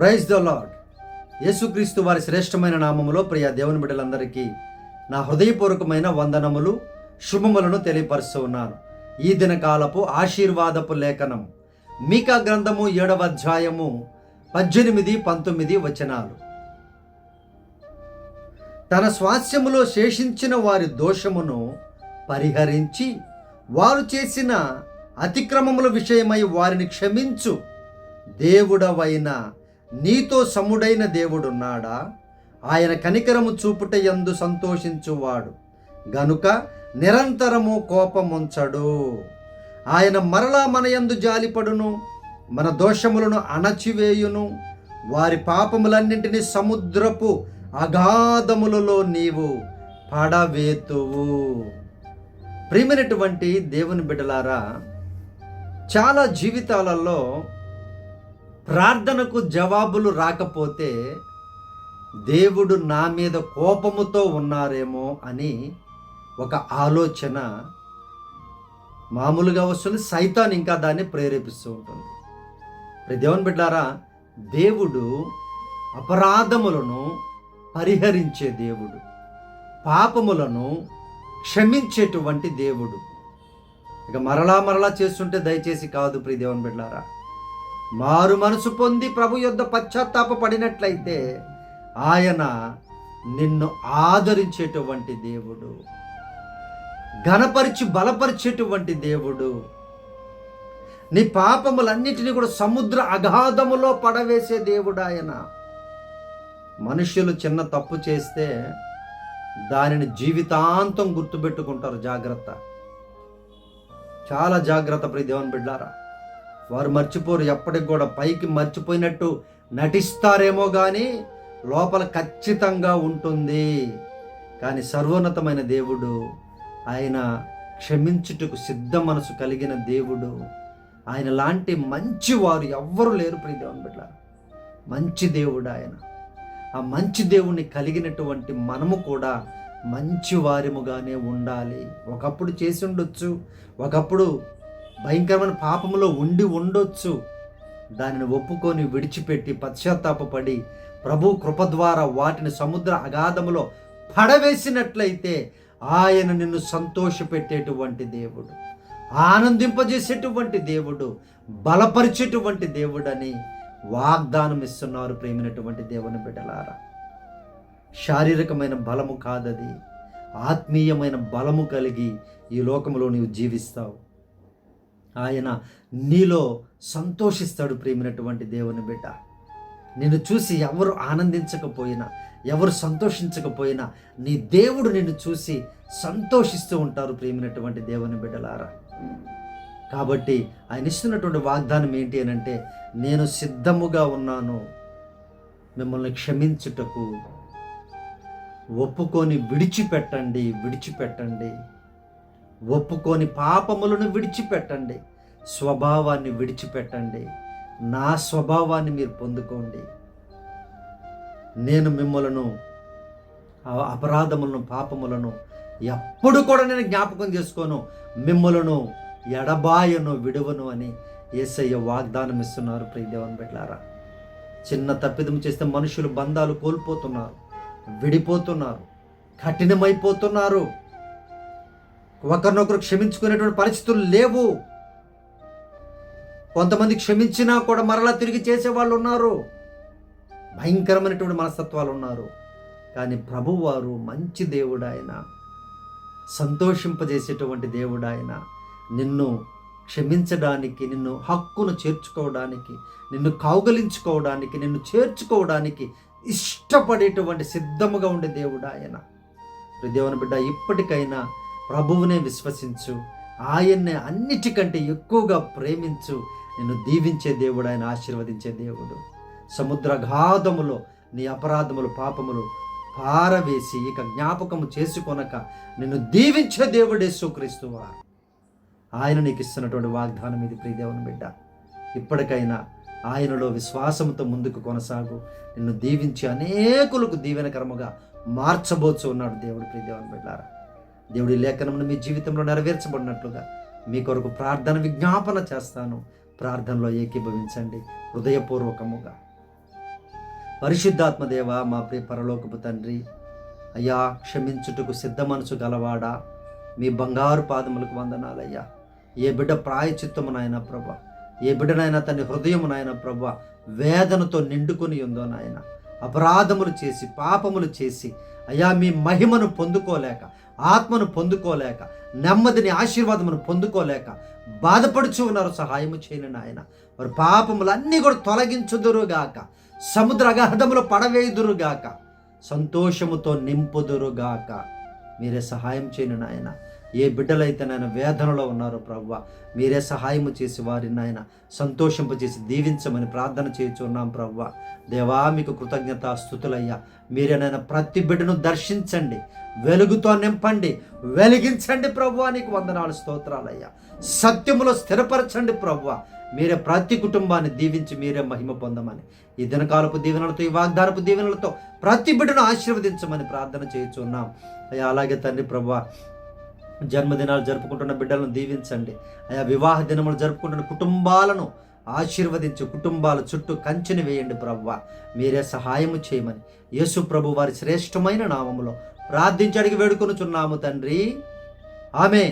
Praise the lord యేసుక్రీస్తు వారి శ్రేష్టమైన నామములో ప్రియ దేవుని బిడ్డలందరికీ నా హృదయపూర్వకమైన వందనములు శుభములను తెలియపరుస్తూ ఉన్నాను. ఈ దినకాలపు ఆశీర్వాదపు లేఖనం మీకా గ్రంథము ఏడవ అధ్యాయము పద్దెనిమిది పంతొమ్మిది వచనాలు. తన స్వాస్యములో శేషించిన వారి దోషమును పరిహరించి వారు చేసిన అతిక్రమముల విషయమై వారిని క్షమించు. దేవుడవైన నీతో సముడైన దేవుడున్నాడా? ఆయన కనికరము చూపుట ఎందు సంతోషించువాడు. గనుక నిరంతరము కోపముంచడు. ఆయన మరలా మన యందు జాలిపడును మన దోషములను అణచివేయును. వారి పాపములన్నింటినీ సముద్రపు అగాధములలో నీవు పడవేతువు. ప్రియమైనటువంటి దేవుని బిడ్డలారా చాలా జీవితాలలో ప్రార్థనకు జవాబులు రాకపోతే దేవుడు నా మీద కోపముతో ఉన్నారేమో అని ఒక ఆలోచన మామూలుగా వస్తుంది. సైతాన్ ఇంకా దాన్ని ప్రేరేపిస్తూ ఉంటుంది. మరి దేవుని బిడ్డారా దేవుడు అపరాధములను పరిహరించే దేవుడు పాపములను క్షమించేటువంటి దేవుడు. ఇక మరలా మరలా చేస్తుంటే దయచేసి కాదు ప్రియ దేవుని బిడ్డారా మారు మనసు పొంది ప్రభు యొద్ద పశ్చాత్తాప పడినట్లయితే ఆయన నిన్ను ఆదరించేటువంటి దేవుడు. ఘనపరిచి బలపరిచేటువంటి దేవుడు. నీ పాపములన్నిటినీ కూడా సముద్ర అగాధములో పడవేసే దేవుడు ఆయన. మనుషులు చిన్న తప్పు చేస్తే దానిని జీవితాంతం గుర్తుపెట్టుకుంటారు జాగ్రత్త. చాలా జాగ్రత్త ప్రియ దేవుని బిడ్డారా. వారు మర్చిపోరు ఎప్పటికి కూడా పైకి మర్చిపోయినట్టు నటిస్తారేమో కానీ లోపల ఖచ్చితంగా ఉంటుంది. కానీ సర్వోన్నతమైన దేవుడు ఆయన క్షమించుటకు సిద్ధ మనసు కలిగిన దేవుడు ఆయన లాంటి మంచి వారు ఎవ్వరు లేరు ప్రియ దేవుని బిడ్డ మంచి దేవుడు ఆయన. ఆ మంచి దేవుణ్ణి కలిగినటువంటి మనము కూడా మంచి వారిముగానే ఉండాలి. ఒకప్పుడు చేసి ఉండొచ్చు ఒకప్పుడు భయంకరమైన పాపములో ఉండి ఉండొచ్చు. దానిని ఒప్పుకొని విడిచిపెట్టి పశ్చాత్తాపడి ప్రభు కృప ద్వారా వాటిని సముద్ర అగాధములో పడవేసినట్లయితే ఆయన నిన్ను సంతోషపెట్టేటువంటి దేవుడు ఆనందింపజేసేటువంటి దేవుడు బలపరిచేటువంటి దేవుడని వాగ్దానం ఇస్తున్నారు ప్రేమినటువంటి దేవుని బిడ్డలారా. శారీరకమైన బలము కాదది ఆత్మీయమైన బలము కలిగి ఈ లోకంలో నీవు జీవిస్తావు. ఆయన నీలో సంతోషిస్తాడు ప్రేమినటువంటి దేవుని బిడ్డ. నిన్ను చూసి ఎవరు ఆనందించకపోయినా ఎవరు సంతోషించకపోయినా నీ దేవుడు నిన్ను చూసి సంతోషిస్తూ ఉంటారు ప్రేమినటువంటి దేవుని బిడ్డలారా. కాబట్టి ఆయన ఇస్తున్నటువంటి వాగ్దానం ఏంటి అని అంటే నేను సిద్ధముగా ఉన్నాను మిమ్మల్ని క్షమించుటకు ఒప్పుకొని విడిచిపెట్టండి విడిచిపెట్టండి. ఒప్పుకొని పాపములను విడిచిపెట్టండి. స్వభావాన్ని విడిచిపెట్టండి. నా స్వభావాన్ని మీరు పొందుకోండి. నేను మిమ్మలను అపరాధములను పాపములను ఎప్పుడు కూడా నేను జ్ఞాపకం చేసుకోను. మిమ్మలను ఎడబాయను విడువను అని ఏసయ్య వాగ్దానం ఇస్తున్నారు ప్రియదేవన్ బిడ్డారా చిన్న తప్పిదం చేస్తే మనుషులు బంధాలు కోల్పోతున్నారు విడిపోతున్నారు కఠినమైపోతున్నారు. ఒకరినొకరు క్షమించుకునేటువంటి పరిస్థితులు లేవు. కొంతమంది క్షమించినా కూడా మరలా తిరిగి చేసేవాళ్ళు ఉన్నారు. భయంకరమైనటువంటి మనస్తత్వాలు ఉన్నారు. కానీ ప్రభువారు మంచి దేవుడు ఆయన సంతోషింపజేసేటువంటి దేవుడు ఆయన నిన్ను క్షమించడానికి నిన్ను హక్కును చేర్చుకోవడానికి నిన్ను కౌగలించుకోవడానికి నిన్ను చేర్చుకోవడానికి ఇష్టపడేటువంటి సిద్ధముగా ఉండే దేవుడు ఆయన దేవుని బిడ్డ ఇప్పటికైనా ప్రభువునే విశ్వసించు. ఆయన్నే అన్నిటికంటే ఎక్కువగా ప్రేమించు. నిన్ను దీవించే దేవుడు ఆయన ఆశీర్వదించే దేవుడు. సముద్రఘాతములో నీ అపరాధములు పాపములు పారవేసి ఇక జ్ఞాపకము చేసుకొనక నిన్ను దీవించే దేవుడే సుక్రీస్తు ఆయన నీకు ఇస్తున్నటువంటి వాగ్దానం ఇది ప్రియదేవుని బిడ్డ. ఇప్పటికైనా ఆయనలో విశ్వాసంతో ముందుకు కొనసాగు. నిన్ను దీవించి అనేకులకు దీవెనకరముగా మార్చబోచు ఉన్నాడు దేవుడు ప్రియదేవుని బిడ్డారా. దేవుడి లేఖనమును మీ జీవితంలో నెరవేర్చబడినట్లుగా మీ కొరకు ప్రార్థన విజ్ఞాపన చేస్తాను. ప్రార్థనలో ఏకీభవించండి. హృదయపూర్వకముగా. పరిశుద్ధాత్మదేవ మా ప్రియ పరలోకపు తండ్రి అయ్యా క్షమించుటకు సిద్ధ మనసు గలవాడా? మీ బంగారు పాదములకు వందనాలయ్యా. ఏ బిడ్డ ప్రాయచిత్తమునైనా ప్రభా ఏ బిడ్డనైనా తన హృదయమునైనా ప్రభా వేదనతో నిండుకొని ఉందో నాయన. అపరాధములు చేసి పాపములు చేసి అయ్యా మీ మహిమను పొందుకోలేక ఆత్మను పొందుకోలేక నెమ్మదిని ఆశీర్వాదమును పొందుకోలేక బాధపడుచు ఉన్నారు సహాయము చేయని ఆయన వారి పాపములన్నీ కూడా తొలగించుదురుగాక సముద్ర అగహదములు పడవేయుదురుగాక సంతోషముతో నింపుదురుగాక. మీరే సహాయం చేయను నాయన. ఏ బిడ్డలైతే నాయన వేదనలో ఉన్నారో ప్రవ్వ మీరే సహాయము చేసి వారిని నాయన సంతోషింపజేసి దీవించమని ప్రార్థన చేయుచున్నాం ప్రవ్వ దేవా మీకు కృతజ్ఞత స్థుతులయ్యా. మీరేనైనా ప్రతి బిడ్డను దర్శించండి వెలుగుతో నింపండి వెలిగించండి ప్రభు నీకు వందనాలు స్తోత్రాలయ్యా. సత్యములో స్థిరపరచండి ప్రభు మీరే ప్రతి కుటుంబాన్ని దీవించి మీరే మహిమ పొందమని ఈ దినకాలపు దీవెనలతో ఈ వాగ్దానపు దీవెనలతో ప్రతి బిడ్డను ఆశీర్వదించమని ప్రార్థన చేయుచున్నాం. అయ్యా అలాగే తండ్రి ప్రభా జన్మదినాలు జరుపుకుంటున్న బిడ్డలను దీవించండి. అయా వివాహ దినములు జరుపుకుంటున్న కుటుంబాలను ఆశీర్వదించి కుటుంబాల చుట్టూ కంచెని వేయండి ప్రవ్వ మీరే సహాయము చేయమని యేసు ప్రభు వారి శ్రేష్టమైన నామములో ప్రార్థించి వేడుకొనుచున్నాము తండ్రి. ఆమె